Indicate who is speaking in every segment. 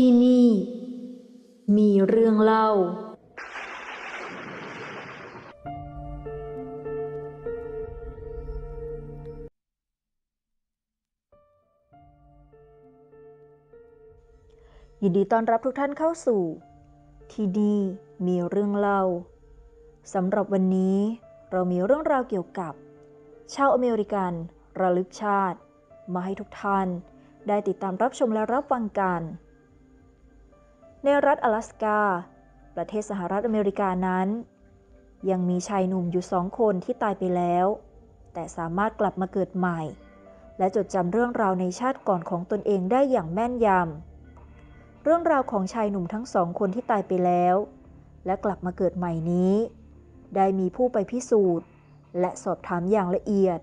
Speaker 1: ที่นี่ มีเรื่องเล่า
Speaker 2: ยินดีต้อนรับทุกท่านเข้าสู่ ที่นี่มีเรื่องเล่าสำหรับวันนี้เรามีเรื่องราวเกี่ยวกับ ชาวอเมริกัน ระลึกชาติ มาให้ทุกท่าน ได้ติดตามรับชมและรับฟังกัน ในรัฐ阿拉สกา ประเทศสหรัฐอเมริกานั้น ยังมีชายหนุ่มอยู่สองคนที่ตายไปแล้ว แต่สามารถกลับมาเกิดใหม่ และจดจำเรื่องราวในชาติก่อนของตนเองได้อย่างแม่นยำ เรื่องราวของชายหนุ่มทั้งสองคนที่ตายไปแล้ว และกลับมาเกิดใหม่นี้ ได้มีผู้ไปพิสูจน์ และสอบถามอย่างละเอียด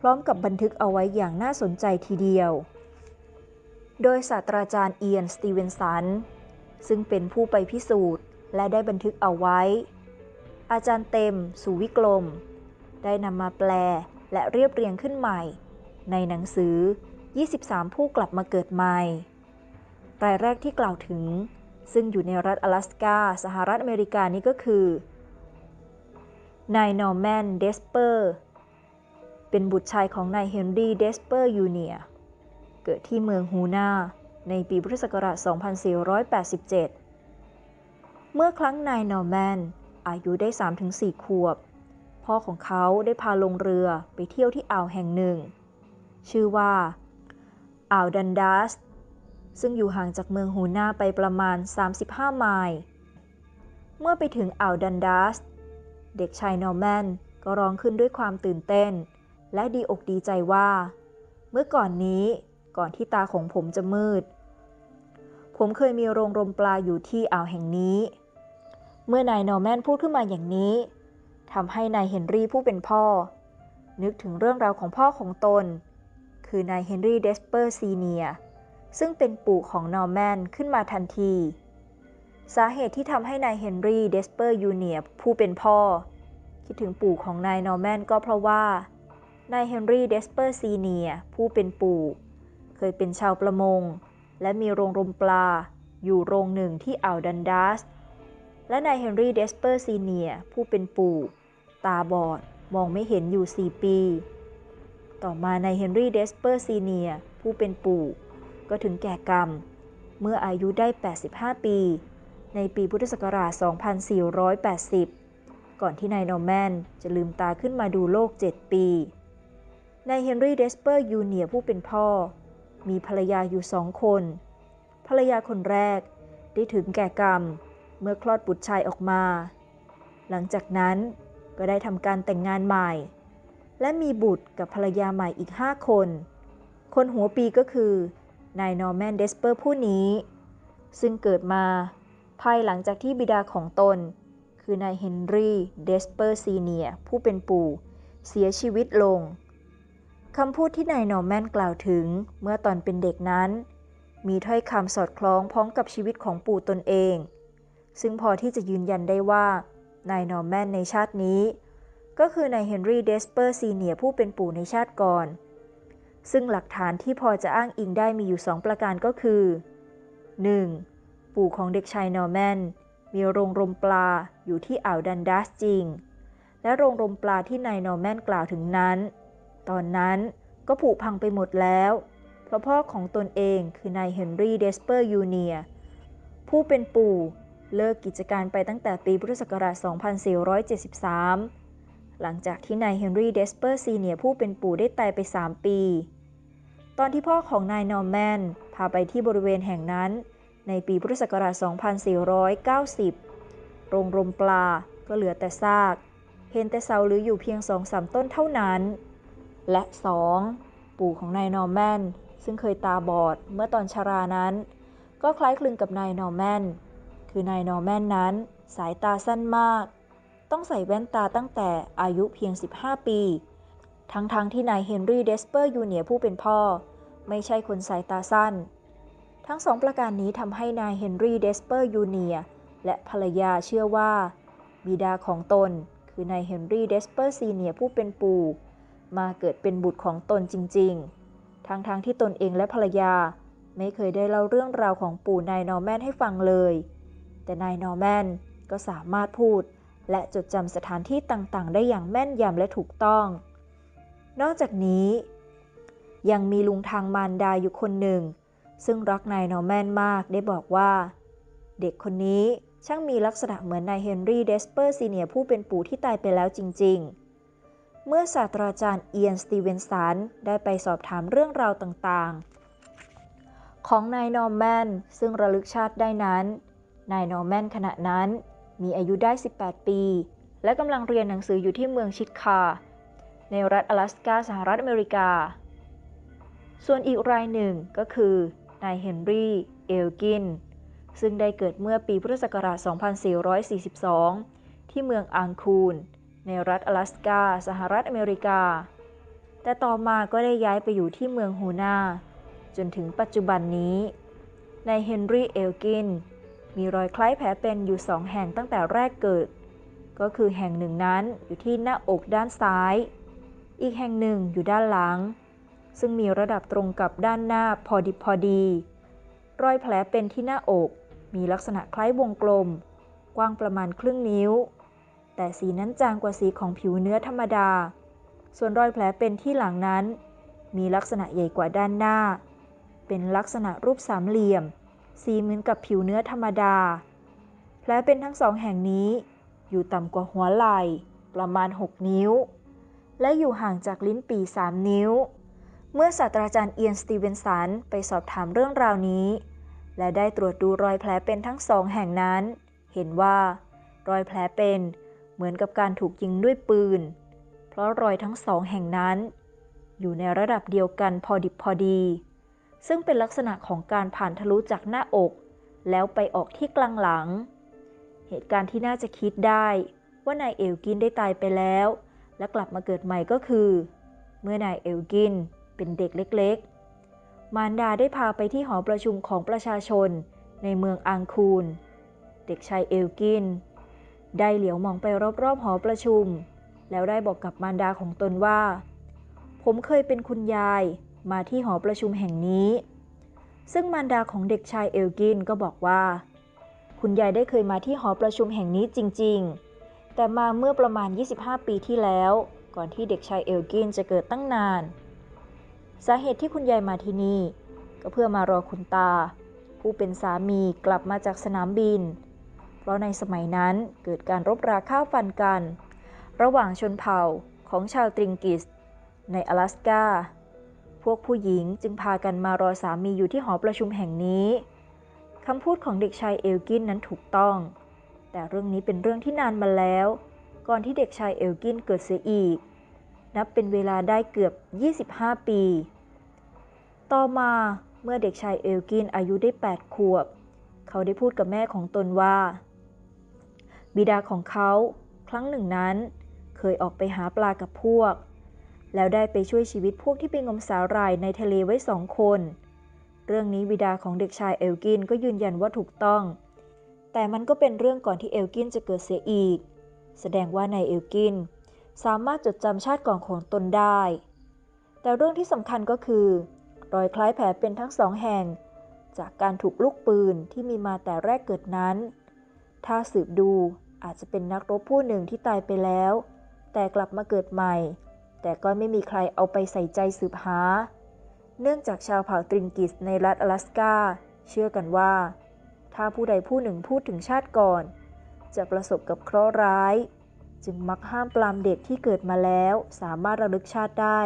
Speaker 2: พร้อมกับบันทึกเอาไว้อย่างน่าสนใจทีเดียว โดยศาสตราจารย์เอียน สตีเวนสัน ซึ่งเป็นผู้ไปพิสูจน์และได้บันทึกเอาไว้ อาจารย์เต็ม สุวิกลม ได้นำมาแปลและเรียบเรียงขึ้นใหม่ ในหนังสือ 23 ผู้กลับมาเกิดใหม่ รายแรกที่กล่าวถึง ซึ่งอยู่ในรัฐ阿拉สกาสหรัฐอเมริกานี้ก็คือนายนอร์แมน เดสเปอร์ เป็นบุตรชายของนายเฮนรี่ เดสเปอร์ยูเนียร์เกิดที่เมืองฮูนา ในปีพุทธศักราช 2487 เมื่อครั้งนายนอร์แมน อายุได้ 3-4 ขวบ พ่อของเขาได้พาลงเรือไปเที่ยวที่อ่าวแห่งหนึ่ง ชื่อว่า อ่าวดันดัส ซึ่งอยู่ห่างจากเมืองฮูน่าไปประมาณ 35 ไมล์ เมื่อไปถึงอ่าวดันดัส เด็กชายนอร์แมนก็ร้องขึ้นด้วยความตื่นเต้น และดีอกดีใจว่า เมื่อก่อนนี้ก่อนที่ตาของผมจะมืด ผมเคยมีโรงรมปลาอยู่ที่อ่าวแห่งนี้ เมื่อนายนอร์แมนพูดขึ้นมาอย่างนี้ทำให้นายเฮนรี่ผู้เป็นพ่อ นึกถึงเรื่องราวของพ่อของตน คือนายเฮนรี่เดสเปอร์ซีเนียซึ่งเป็นปู่ของนอร์แมนขึ้นมาทันที สาเหตุที่ทำให้นายเฮนรี่เดสเปอร์ยูเนียผู้เป็นพ่อ คิดถึงปู่ของนายนอร์แมนก็เพราะว่านายเฮนรี่เดสเปอร์ซีเนียผู้เป็นปู่ เคยเป็นชาวประมง และมีโรงรมปลา อยู่โรงหนึ่งที่อ่าวดันดัส และนายเฮนรี่เดสเปอร์ซีเนียผู้เป็นปู่ ตาบอดมองไม่เห็นอยู่ 4 ปี ต่อมานายเฮนรี่เดสเปอร์ซีเนียผู้เป็นปู่ก็ถึงแก่กรรม เมื่ออายุได้ 85 ปี ในปีพุทธศักราช 2480 ก่อนที่นายนอร์แมนจะลืมตาขึ้นมาดูโลก 7 ปี นายเฮนรี่เดสเปอร์ยูเนียผู้เป็นพ่อ มีภรรยาอยู่สองคน ภรรยาคนแรกได้ถึงแก่กรรมเมื่อคลอดบุตรชายออกมา หลังจากนั้นก็ได้ทำการแต่งงานใหม่ และมีบุตรกับภรรยาใหม่อีก5คน คนหัวปีก็คือนายนอร์แมนเดสเปอร์ผู้นี้ ซึ่งเกิดมาภายหลังจากที่บิดาของตน คือนายเฮนรี่เดสเปอร์ซีเนียผู้เป็นปู่ เสียชีวิตลง คำพูดที่นายนอร์แมนกล่าวถึงเมื่อตอนเป็นเด็กนั้น มีถ้อยคำสอดคล้องพ้องกับชีวิตของปู่ตนเอง ซึ่งพอที่จะยืนยันได้ว่านายนอร์แมนในชาตินี้ ก็คือนายเฮนรี่เดสเปอร์ซีเนียผู้เป็นปู่ในชาติก่อน ซึ่งหลักฐานที่พอจะอ้างอิงได้มีอยู่สองประการก็คือ 1. ปู่ของเด็กชายนอร์แมนมีโรงรมปลาอยู่ที่อ่าวดันดัสจริง และโรงรมปลาที่นายนอร์แมนกล่าวถึงนั้น ตอนนั้นก็ผุพังไปหมดแล้ว เพราะพ่อของตนเองคือนายเฮนรี่เดสเปอร์ยูเนียผู้เป็นปู่เลิกกิจการไปตั้งแต่ปีพุทธศักราช 2473 หลังจากที่นายเฮนรี่เดสเปอร์ซีเนียผู้เป็นปู่ได้ตายไป 3 ปี ตอนที่พ่อของนายนอร์แมนพาไปที่บริเวณแห่งนั้น ในปีพุทธศักราช 2490 โรงรมปลาก็เหลือแต่ซาก เห็นแต่เสาหรืออยู่เพียงสองสามต้นเท่านั้น และ 2. ปู่ของนายนอร์แมนซึ่งเคยตาบอดเมื่อตอนชารานั้น ก็คล้ายคลึงกับนายนอร์แมนคือนายนอร์แมนนั้น สายตาสั้นมาก ต้องใส่แว่นตาตั้งแต่อายุเพียง 15 ปี ทั้งๆทที่นายเฮนรี่เดสเปอร์ยูเนียผู้เป็นพ่อ ไม่ใช่คนสายตาสั้น ทั้งสองประการนี้ทำให้นายเฮนรี่เดสเปอร์ยูเนียและภรรยาเชื่อว่า บิดาของตนคือนายเฮนรี่เดสเปอร์ซีเนียผู้เป็นปู่ มาเกิดเป็นบุตรของตนจริง ๆ ทั้งๆทที่ตนเองและภรรยา ไม่เคยได้เล่าเรื่องราวของปู่นายนอร์แมนให้ฟังเลย แต่นายนอร์แมนก็สามารถพูด และจดจำสถานที่ต่างๆ ได้อย่างแม่นยำและถูกต้อง นอกจากนี้ ยังมีลุงทางมารดาอยู่คนหนึ่ง ซึ่งรักนายนอร์แมนมากได้บอกว่า เด็กคนนี้ช่างมีลักษณะเหมือนนายเฮนรี่เดสเปอร์ซีเนียผู้เป็นปู่ที่ตายไปแล้วจริง ๆ เมื่อศาสตราจารย์เอียน สตีเวนสัน ได้ไปสอบถามเรื่องราวต่างๆ ของนายนอร์แมน ซึ่งระลึกชาติได้นั้น นายนอร์แมนขณะนั้นมีอายุได้ 18 ปี และกำลังเรียนหนังสืออยู่ที่เมืองชิคา ในรัฐ阿拉สกาสหรัฐอเมริกา ส่วนอีกรายหนึ่งก็คือนายเฮนรี่ เอลกิน ซึ่งได้เกิดเมื่อปีพุทธศักราช 2442 ที่เมืองอังคูน ในรัฐ阿拉สกา สหรัฐอเมริกา แต่ต่อมาก็ได้ย้ายไปอยู่ที่เมืองฮูนาจนถึงปัจจุบันนี้นายเฮนรี่เอลกิน มีรอยคล้ายแผลเป็นอยู่สองแห่งตั้งแต่แรกเกิด ก็คือแห่งหนึ่งนั้นอยู่ที่หน้าอกด้านซ้าย อีกแห่งหนึ่งอยู่ด้านหลัง ซึ่งมีระดับตรงกับด้านหน้าพอดิบพอดี รอยแผลเป็นที่หน้าอกมีลักษณะคล้ายวงกลม กว้างประมาณครึ่งนิ้ว แต่สีนั้นจางกว่าสีของผิวเนื้อธรรมดา ส่วนรอยแผลเป็นที่หลังนั้น มีลักษณะใหญ่กว่าด้านหน้า เป็นลักษณะรูปสามเหลี่ยม สีเหมือนกับผิวเนื้อธรรมดา แผลเป็นทั้งสองแห่งนี้ อยู่ต่ำกว่าหัวไหล่ ประมาณ 6 นิ้ว และอยู่ห่างจากลิ้นปี3นิ้ว เมื่อศาสตราจารย์เอียนสตีเวนสันไปสอบถามเรื่องราวนี้ และได้ตรวจดูรอยแผลเป็นทั้งสองแห่งนั้น เห็นว่ารอยแผลเป็น เหมือนกับการถูกยิงด้วยปืน เพราะรอยทั้งสองแห่งนั้น อยู่ในระดับเดียวกันพอดิบพอดี ซึ่งเป็นลักษณะของการผ่านทะลุจากหน้าอก แล้วไปออกที่กลางหลัง เหตุการณ์ที่น่าจะคิดได้ว่านายเอลกินได้ตายไปแล้ว และกลับมาเกิดใหม่ก็คือ เมื่อนายเอลกินเป็นเด็กเล็กๆ มารดาได้พาไปที่หอประชุมของประชาชนในเมืองอังคูน เด็กชายเอลกิน ได้เหลียวมองไปรอบๆหอประชุม แล้วได้บอกกับมารดาของตนว่า ผมเคยเป็นคุณยายมาที่หอประชุมแห่งนี้ ซึ่งมารดาของเด็กชายเอลกินก็บอกว่า คุณยายได้เคยมาที่หอประชุมแห่งนี้จริงๆ แต่มาเมื่อประมาณ 25 ปีที่แล้ว ก่อนที่เด็กชายเอลกินจะเกิดตั้งนาน สาเหตุที่คุณยายมาที่นี่ ก็เพื่อมารอคุณตา ผู้เป็นสามีกลับมาจากสนามบิน เพราะในสมัยนั้นเกิดการรบราฆ่าฟันกัน ระหว่างชนเผ่าของชาวตริงกิส ใน阿拉สกา พวกผู้หญิงจึงพากันมารอสามีอยู่ที่หอประชุมแห่งนี้คำพูดของเด็กชายเอลกินนั้นถูกต้อง แต่เรื่องนี้เป็นเรื่องที่นานมาแล้ว ก่อนที่เด็กชายเอลกินเกิดเสียอีก นับเป็นเวลาได้เกือบ 25 ปี ต่อมาเมื่อเด็กชายเอลกินอายุได้ 8 ขวบ เขาได้พูดกับแม่ของตนว่า บิดาของเขาครั้งหนึ่งนั้น เคยออกไปหาปลากับพวก แล้วได้ไปช่วยชีวิตพวกที่ไปงมสาหร่ายในทะเลไว้สองคน เรื่องนี้บิดาของเด็กชายเอลกินก็ยืนยันว่าถูกต้อง แต่มันก็เป็นเรื่องก่อนที่เอลกินจะเกิดเสียอีก แสดงว่านายเอลกินสามารถจดจำชาติก่อนของตนได้ แต่เรื่องที่สำคัญก็คือ รอยคล้ายแผลเป็นทั้งสองแห่ง จากการถูกลูกปืนที่มีมาแต่แรกเกิดนั้น ถ้าสืบดู อาจจะเป็นนักรบผู้หนึ่งที่ตายไปแล้ว แต่กลับมาเกิดใหม่ แต่ก็ไม่มีใครเอาไปใส่ใจสืบหา เนื่องจากชาวเผ่าตริงกิสในรัฐ阿拉สกาเชื่อกันว่า ถ้าผู้ใดผู้หนึ่งพูดถึงชาติก่อน จะประสบกับเคราะห์ร้าย จึงมักห้ามปรามเด็กที่เกิดมาแล้ว สามารถระลึกชาติได้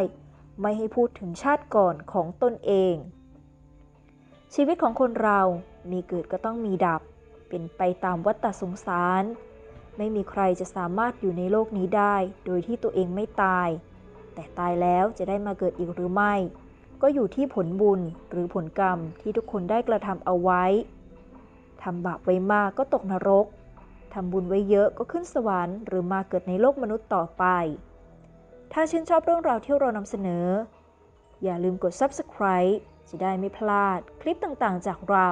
Speaker 2: ไม่ให้พูดถึงชาติก่อนของตนเอง ชีวิตของคนเรามีเกิดก็ต้องมีดับ เป็นไปตามวัฏสงสาร ไม่มีใครจะสามารถอยู่ในโลกนี้ได้ โดยที่ตัวเองไม่ตาย แต่ตายแล้วจะได้มาเกิดอีกหรือไม่ ก็อยู่ที่ผลบุญหรือผลกรรมที่ทุกคนได้กระทำเอาไว้ทำบาปไว้มากก็ตกนรกทำบุญไว้เยอะก็ขึ้นสวรรค์หรือมาเกิดในโลกมนุษย์ต่อไป ถ้าชื่นชอบเรื่องราวที่เรานำเสนอ อย่าลืมกด subscribe จะได้ไม่พลาดคลิปต่างๆจากเรา